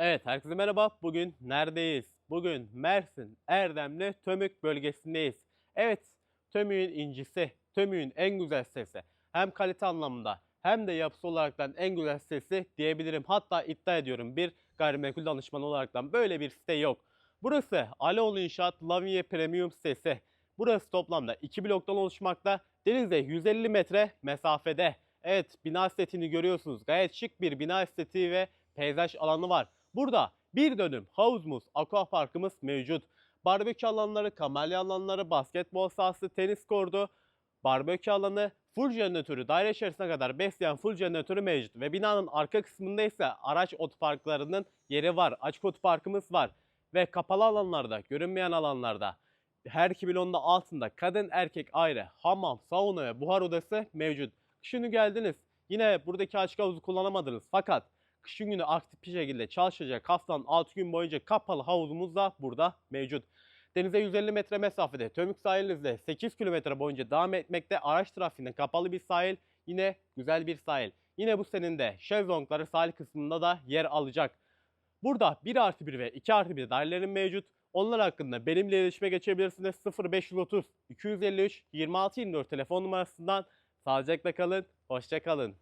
Evet, herkese merhaba. Bugün neredeyiz? Bugün Mersin, Erdemli, Tömük bölgesindeyiz. Evet, Tömük'ün incisi, Tömük'ün en güzel sitesi. Hem kalite anlamında hem de yapısı olaraktan en güzel sitesi diyebilirim. Hatta iddia ediyorum bir gayrimenkul danışmanı olaraktan böyle bir site yok. Burası Aleoğlu İnşaat Laviye Premium sitesi. Burası toplamda 2 bloktan oluşmakta. Denize 150 metre mesafede. Evet bina setini görüyorsunuz. Gayet şık bir bina estetiği ve peyzaj alanı var. Burada bir dönüm havuzumuz, aqua parkımız mevcut. Barbekü alanları, kamelya alanları, basketbol sahası, tenis kordu, barbekü alanı, full jeneratörü daire içerisine kadar besleyen full jeneratörü mevcut. Ve binanın arka kısmında ise araç otoparklarının yeri var. Açık otoparkımız var. Ve kapalı alanlarda, görünmeyen alanlarda her iki bloğun da altında kadın erkek ayrı hamam, sauna ve buhar odası mevcut. Kışın günü geldiniz yine buradaki açık havuzu kullanamadınız fakat kışın günü aktif bir şekilde çalışacak haftanın 6 gün boyunca kapalı havuzumuz da burada mevcut. Denize 150 metre mesafede Tömük sahilinizde 8 kilometre boyunca devam etmekte araç trafiğinden kapalı bir sahil yine güzel bir sahil. Yine bu senin de şezlongları sahil kısmında da yer alacak. Burada 1 artı 1 ve 2 artı 1 dairelerin mevcut. Onlar hakkında benimle iletişime geçebilirsiniz. 0530 253 26 24 telefon numarasından sağlıcakla kalın, hoşça kalın.